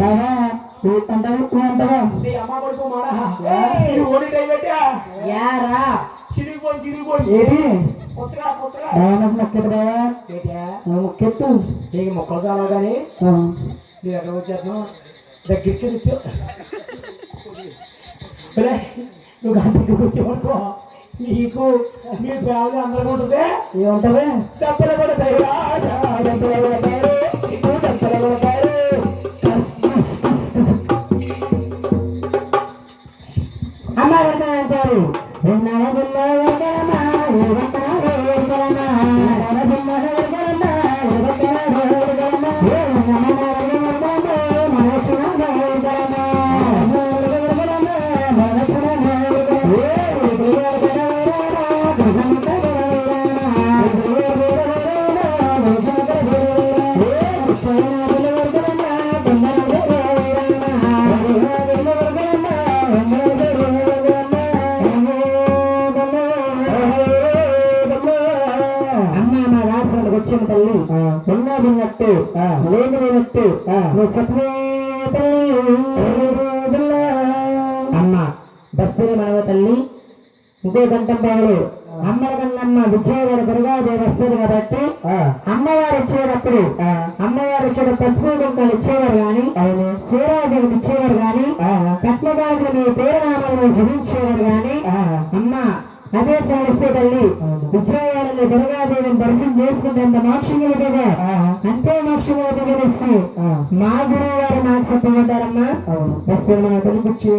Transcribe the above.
బాగా అంటావు నువ్వు అంటావా నీ అమ్మ కొడుకు మాడా ఇది ఓడి టై పెట్టా. యారా చిరిగిపోయి చిరిగిపోయి ఏంటి పుచ్చగా పుచ్చగా. బాగా నాకు మొక్కెట్టు బాగా ఏంటా మొక్కెట్టు. నీకు మొక్కలు చాలా కానీ. నువ్వు ఎక్కడ వచ్చేస్తున్నావు దగ్గరికి తెచ్చు. నువ్వు గంటకి వచ్చేవనుకో నీకు నీ ఫ్యామిలీ అందరూ ఉంటుంది. ఏముంటది? డబ్బులు పడతాయి. అమ్మ గారు అంటారు విన్నావా విన్నా వచ్చిన తల్లి. ఉన్నది ఉన్నట్టు లేని లేనట్టు నువ్వు అమ్మ. బస్సులు మనవ తల్లి. ఇంకో గంట బాగులు అమ్మల కన్నమ్మ విజయవాడ దుర్గాదేవి వస్తుంది కాబట్టి అమ్మవారు వచ్చేటప్పుడు అమ్మవారు వచ్చేట పసుపు కుంకాలు ఇచ్చేవారు గాని శ్రీరాజులకు ఇచ్చేవారు గాని కట్నగారికి మీ పేరునామాలను చూపించేవారు గాని అమ్మ అదే సమస్య తల్లి విజయవాడలో దుర్గాదేవిని దర్శనం చేసుకుంటే మోక్షంగా కదా అంతే మోక్షంగా తెలిసి మా గురువు గారు నాకు చెప్పమంటారమ్మా వస్తే మన తల్లి కూర్చో